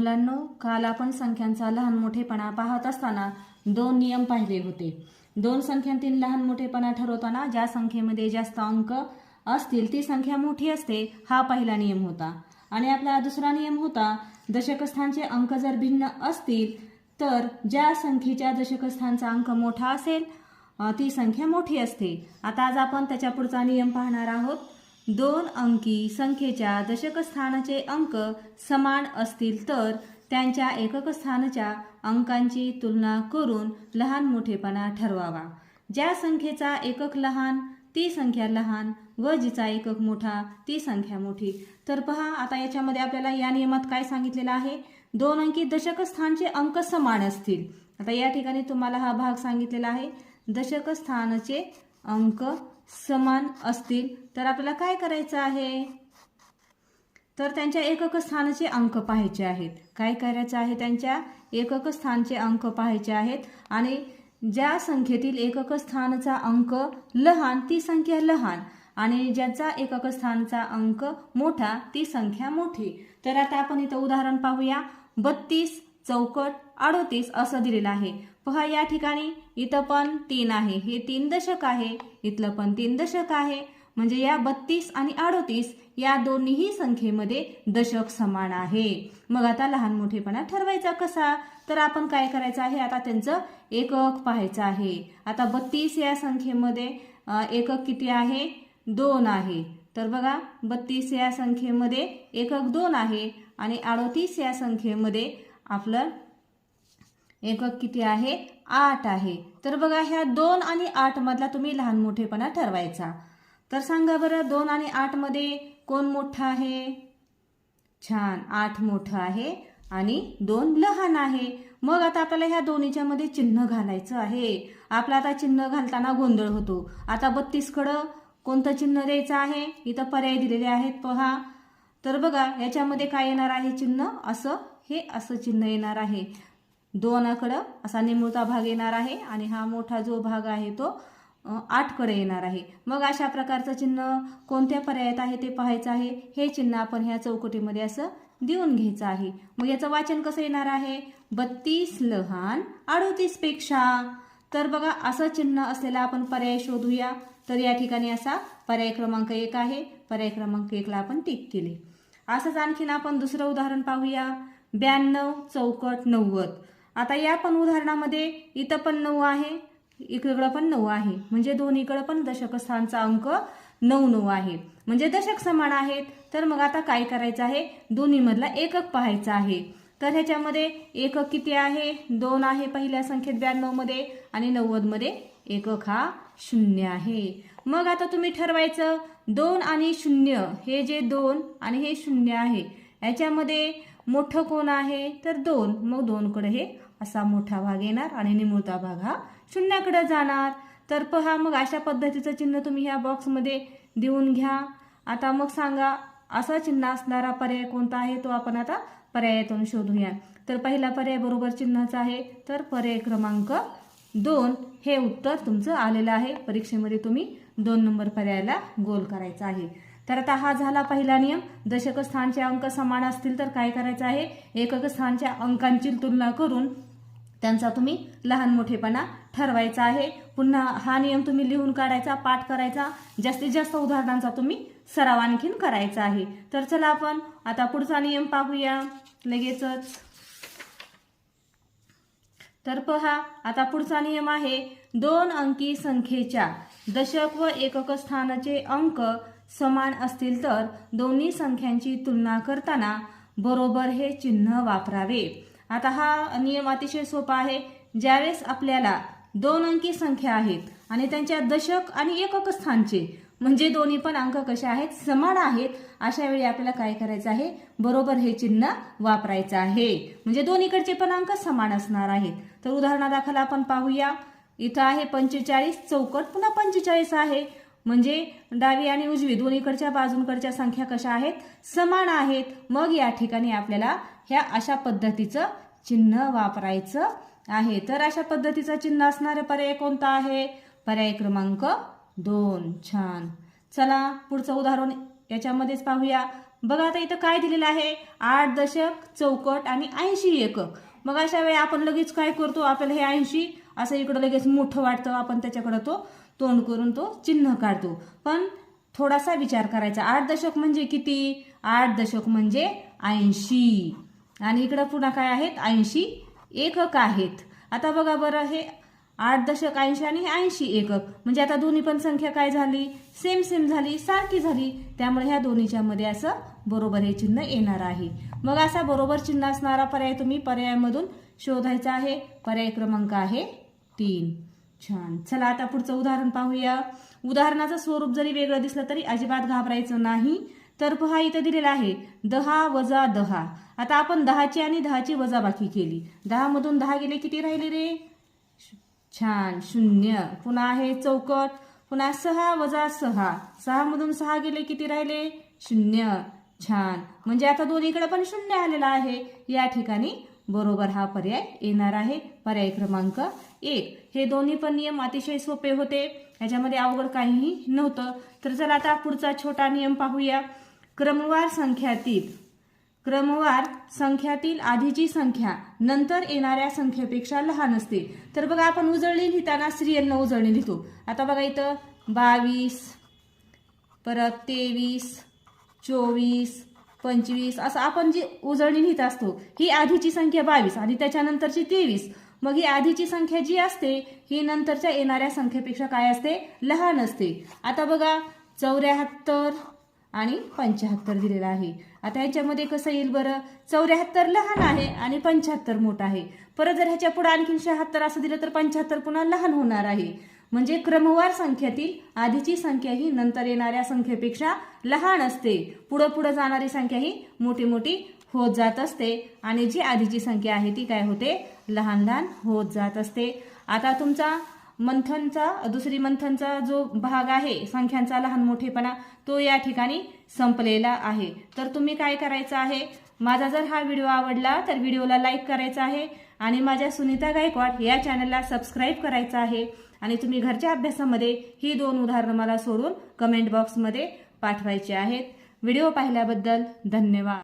मुलांनो काल आपण संख्यांचा लहान मोठेपणा पाहत असताना दोन नियम पाहिले होते. दोन संख्यांतील लहान मोठेपणा ठरवताना ज्या संख्येमध्ये जास्त अंक असतील ती संख्या मोठी असते हा पहिला नियम होता. आणि आपला दुसरा नियम होता दशकस्थानचे अंक जर भिन्न असतील तर ज्या संख्येच्या दशकस्थानचा अंक मोठा असेल ती संख्या मोठी असते. आता आज आपण त्याच्या पुढचा नियम पाहणार आहोत. दोन अंकी संख्येच्या दशकस्थानाचे अंक समान असतील तर त्यांच्या एककस्थानाच्या अंकांची तुलना करून लहान मोठेपणा ठरवावा. ज्या संख्येचा एकक लहान ती संख्या लहान व जिचा एकक मोठा ती संख्या मोठी. तर पहा आता याच्यामध्ये आपल्याला या नियमात काय सांगितलेलं आहे? दोन अंकी दशक स्थानचे अंक समान असतील. आता या ठिकाणी तुम्हाला हा भाग सांगितलेला आहे. दशकस्थानचे अंक समान असतील तर आपल्याला काय करायचं आहे? तर त्यांच्या एकक स्थानाचे अंक पाहायचे आहेत. काय करायचं आहे? त्यांच्या एकक स्थानचे अंक पाहायचे आहेत आणि ज्या संख्येतील एकक स्थानचा अंक लहान ती संख्या लहान आणि ज्याचा एकक स्थानचा अंक मोठा ती संख्या मोठी. तर आता आपण इथं उदाहरण पाहूया. बत्तीस चौकट अडोतीस असं दिलेलं आहे. पहा या ठिकाणी इथं पण तीन आहे. हे तीन दशक आहे. इथलं पण तीन दशक आहे. म्हणजे या बत्तीस आणि अडोतीस या दोन्हीही संख्येमध्ये दशक समान आहे. मग आता लहान मोठेपणा ठरवायचा कसा? तर आपण काय करायचं आहे? आता त्यांचं एकक पाहायचं आहे. आता बत्तीस या संख्येमध्ये एकक किती आहे? दोन आहे. तर बघा बत्तीस या संख्येमध्ये एकक दोन आहे आणि अडोतीस या संख्येमध्ये आपलं एकक किती आहे? आठ आहे. तर बघा ह्या दोन आणि आठ मधला तुम्ही लहान मोठेपणा ठरवायचा. तर सांगा बरं दोन आणि आठमध्ये कोण मोठं आहे? छान आठ मोठं आहे आणि दोन लहान आहे. मग आता आपल्याला ह्या दोन्हीच्या मध्ये चिन्ह घालायचं आहे. आपला आता चिन्ह घालताना गोंधळ होतो. आता बत्तीस कडं कोणतं चिन्ह द्यायचं आहे? इथं पर्याय दिलेले आहेत पहा. तर बघा याच्यामध्ये काय येणार आहे चिन्ह? असं हे असं चिन्ह येणार आहे. दोनाकडं असा निमुळता भाग येणार आहे आणि हा मोठा जो भाग आहे तो आठकडे येणार आहे. मग अशा प्रकारचं चिन्ह कोणत्या पर्यायात आहे ते पाहायचं आहे? हे चिन्ह आपण ह्या चौकटीमध्ये असं देऊन घ्यायचं आहे. मग याचं वाचन कसं येणार आहे? बत्तीस लहान अडोतीसपेक्षा तर बघा असं चिन्ह असलेला आपण पर्याय शोधूया. तर या ठिकाणी असा पर्याय क्रमांक एक आहे. पर्याय क्रमांक एकला आपण टिक केले. असंच आणखीन आपण दुसरं उदाहरण पाहूया. ब्याण्णव चौकट नव्वद. आता या पण उदाहरणामध्ये इथं पण नऊ आहे इकडं पण नऊ आहे. म्हणजे दोन्हीकडे पण दशक स्थानचा अंक नऊ नऊ आहे. म्हणजे दशक समान आहेत. तर मग आता काय करायचं आहे? दोन्हीमधला एकक पाहायचा आहे. तर ह्याच्यामध्ये एकक किती आहे? दोन आहे पहिल्या संख्येत ब्याण्णवमध्ये आणि नव्वदमध्ये एकक हा शून्य आहे. मग आता तुम्ही ठरवायचं दोन आणि शून्य हे जे दोन आणि हे शून्य आहे याच्यामध्ये मोठं कोण आहे? तर दोन. मग दोनकडे हे असा मोठा भाग येणार आणि निमुळता भाग हा शून्याकडे जाणार. तर पहा मग अशा पद्धतीचं चिन्ह तुम्ही ह्या बॉक्समध्ये देऊन घ्या. आता मग सांगा असा चिन्ह असणारा पर्याय कोणता आहे? तो आपण आता पर्यायातून शोधूया. तर पहिला पर्याय बरोबर चिन्हाचा आहे. तर पर्याय क्रमांक दोन. हे उत्तर तुमचं आलेलं आहे. परीक्षेमध्ये तुम्ही दोन नंबर पर्यायाला गोल करायचा आहे. तर आता हा झाला पहिला नियम. दशक स्थानचे अंक समान असतील तर काय करायचं आहे? एकक स्थानच्या अंकांची तुलना करून त्यांचा तुम्ही लहान मोठेपणा ठरवायचा आहे. पुन्हा हा नियम तुम्ही लिहून काढायचा पाठ करायचा. जास्तीत जास्त उदाहरणांचा तुम्ही सराव आणखीन करायचा आहे. तर चला आपण आता पुढचा नियम पाहूया. लगेचच. तर पहा आता पुढचा नियम आहे. दोन अंकी संख्येच्या दशक व एकक स्थानाचे अंक समान असतील तर दोन्ही संख्यांची तुलना करताना बरोबर हे चिन्ह वापरावे. आता हा नियम अतिशय सोपा आहे. ज्यावेळेस आपल्याला दोन अंकी संख्या आहेत आणि त्यांच्या दशक आणि एकक स्थानचे म्हणजे दोन्ही पण अंक कसे आहेत समान आहेत अशा वेळी आपल्याला काय करायचं आहे? बरोबर हे चिन्ह वापरायचं आहे. म्हणजे दोन्हीकडचे पण अंक समान असणार आहेत. तर उदाहरणादाखल आपण पाहूया. इथं आहे पंचेचाळीस चौकट पुन्हा पंचेचाळीस आहे. म्हणजे डावी आणि उजवी दोन्हीकडच्या बाजूंकडच्या संख्या कशा आहेत? समान आहेत. मग या ठिकाणी आपल्याला ह्या अशा पद्धतीचं चिन्ह वापरायचं आहे. तर अशा पद्धतीचं चिन्ह असणारे पर्याय कोणता आहे? पर्याय क्रमांक दोन. छान. चला पुढचं उदाहरण याच्यामध्येच पाहूया. बघा आता इथं काय दिलेलं आहे? आठ दशक चौकट आणि ऐंशी एकक. मग अशा वेळी आपण लगेच काय करतो? आपल्याला हे ऐंशी असं इकडं लगेच मोठं वाटतं. आपण त्याच्याकडं तो तोंड करून तो चिन्ह काढतो. पण थोडासा विचार करायचा. आठ दशक म्हणजे किती? आठ दशक म्हणजे ऐंशी. आणि इकडं पुन्हा काय आहेत? ऐंशी एकक आहेत. आता बघा बरं हे आठ दशक ऐंशी आणि ऐंशी एकक. म्हणजे आता दोन्ही पण संख्या काय झाली? सेम सेम झाली सारखी झाली. त्यामुळे ह्या दोन्हीच्या मध्ये असं बरोबर हे चिन्ह येणार आहे. मग असा बरोबर चिन्ह असणारा पर्याय तुम्ही पर्यायामधून शोधायचा आहे. पर्याय क्रमांक आहे तीन. छान. चला आता पुढचं उदाहरण पाहूया. उदाहरणाचं स्वरूप जरी वेगळं दिसलं तरी अजिबात घाबरायचं नाही. तर पहा इथं दिलेला आहे दहा वजा दहा. आता आपण दहाची आणि दहाची वजाबाकी केली. दहा मधून दहा गेले किती राहिले रे? छान शून्य. पुन्हा आहे चौकट. पुन्हा सहा वजा सहा. सहा मधून सहा गेले किती राहिले? शून्य. छान. म्हणजे आता दोन्हीकडे पण शून्य आलेला आहे. या ठिकाणी बरोबर हा पर्याय येणार आहे. पर्याय क्रमांक एक. हे दोन्ही पण नियम अतिशय सोपे होते. याच्यामध्ये अवघड काहीही नव्हतं. तर चला आता पुढचा छोटा नियम पाहूया. क्रमवार संख्यातील क्रमवार संख्यातील आधीची संख्या नंतर येणाऱ्या संख्येपेक्षा लहान असते. तर बघा आपण उजळणी लिहिताना स्त्रियांना उजळणी लिहितो. आता बघा इथं बावीस परत तेवीस चोवीस पंचवीस असं आपण जी उजळणी लिहित असतो ही आधीची संख्या बावीस आणि त्याच्यानंतरची तेवीस. मग ही आधीची संख्या जी असते ही नंतरच्या येणाऱ्या संख्येपेक्षा काय असते? लहान असते. आता बघा चौऱ्याहत्तर आणि पंच्याहत्तर दिलेलं आहे. आता ह्याच्यामध्ये कसं येईल बरं? चौऱ्याहत्तर लहान आहे आणि पंच्याहत्तर मोठं आहे. परत जर ह्याच्या पुढे आणखीन शहात्तर असं दिलं तर पंच्याहत्तर पुन्हा लहान होणार आहे. म्हणजे क्रमवार संख्येतील आधीची संख्या ही नंतर येणाऱ्या संख्येपेक्षा लहान असते. पुढं पुढं जाणारी संख्या ही मोठी मोठी होत जात असते. आणि जी आधीची संख्या आहे ती काय होते? लहान लहान होत जात असते. आता तुमचा मंथनचा दुसरी मंथनचा जो भाग आहे संख्यांचा लहान मोठेपणा तो या ठिकाणी संपलेला आहे. तर तुम्ही काय करायचं आहे? माझा जर हा व्हिडिओ आवडला तर व्हिडिओला लाईक करायचा आहे. आणि माझ्या सुनीता गायकवाड या चॅनलला सबस्क्राईब करायचं आहे. आणि तुम्ही घरच्या अभ्यासामध्ये ही दोन उदाहरणं मला सोडून कमेंट बॉक्समध्ये पाठवायची आहेत. व्हिडिओ पाहिल्याबद्दल धन्यवाद.